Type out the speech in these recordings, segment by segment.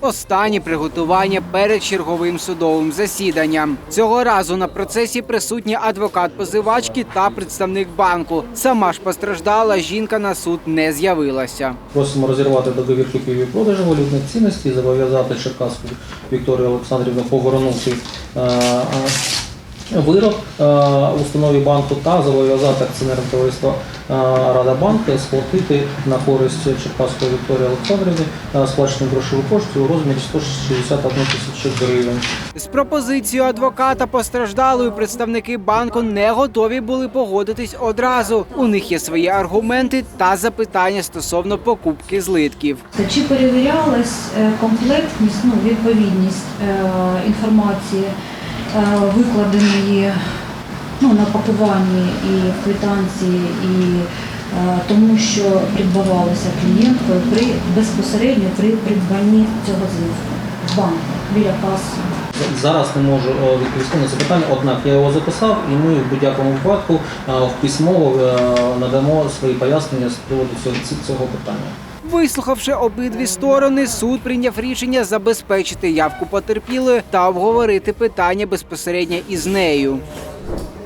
Останні приготування перед черговим судовим засіданням. Цього разу на процесі присутні адвокат позивачки та представник банку. Сама ж постраждала жінка на суд не з'явилася. Просимо розірвати договір купівлі продажу валютних цінностей, зобов'язати Черкаску Вікторію Олександрівну повернути е, е, вирок е, в установі банку та зобов'язати акціонерне товариство е, Рада банку сплатити на користь Черкаської Вікторії Олександрівни е, сплачену грошову кошту у розмірі 161 тисячі гривень. З пропозицією адвоката постраждалої представники банку не готові були погодитись одразу. У них є свої аргументи та запитання стосовно покупки злитків. Чи перевірялась комплектність, ну, відповідність інформації, викладеної ну, на пакуванні і в квитанції, і е, тому, що придбавалося клієнткою при безпосередньо при придбанні цього злитку в банку біля каси? Зараз не можу е, відповісти на це питання, однак я його записав, і ми в будь-якому випадку е, в письмово е, надамо свої пояснення з приводу цього питання. Вислухавши обидві сторони, суд прийняв рішення забезпечити явку потерпілої та обговорити питання безпосередньо із нею.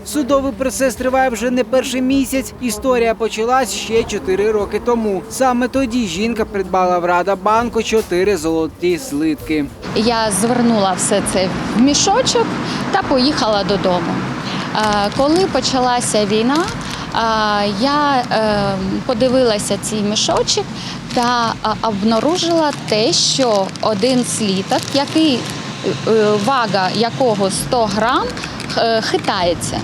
Судовий процес триває вже не перший місяць. Історія почалась ще чотири роки тому. Саме тоді жінка придбала в Рада банку чотири золоті злитки. Я звернула все це в мішочок та поїхала додому. Е, Коли почалася війна, я е, подивилася цей мішочок та е, обнаружила те, що один сліток, який е, вага якого 100 грам, е, хитається.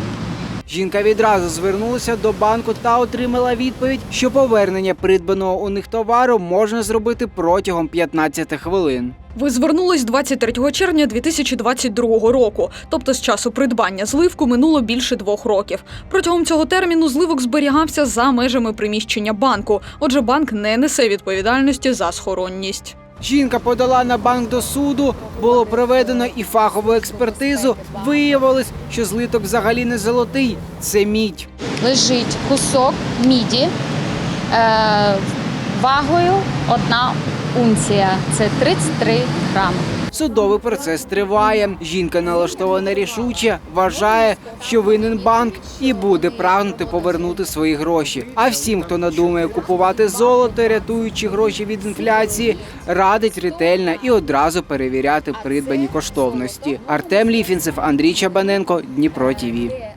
Жінка відразу звернулася до банку та отримала відповідь, що повернення придбаного у них товару можна зробити протягом 15 хвилин. Ви звернулись 23 червня 2022 року, тобто з часу придбання зливку минуло більше двох років. Протягом цього терміну зливок зберігався за межами приміщення банку. Отже, банк не несе відповідальності за схоронність. Жінка подала на банк до суду, було проведено і фахову експертизу. Виявилось, що злиток взагалі не золотий, це мідь. лежить кусок міді е, вагою одна унція. Це 33 грами. Судовий процес триває. Жінка налаштована рішуче, вважає, що винен банк і буде прагнути повернути свої гроші. А всім, хто надумає купувати золото, рятуючи гроші від інфляції, радить ретельно і одразу перевіряти придбані коштовності. Артем Ліфінцев, Андрій Чабаненко, Дніпро ТІВІ.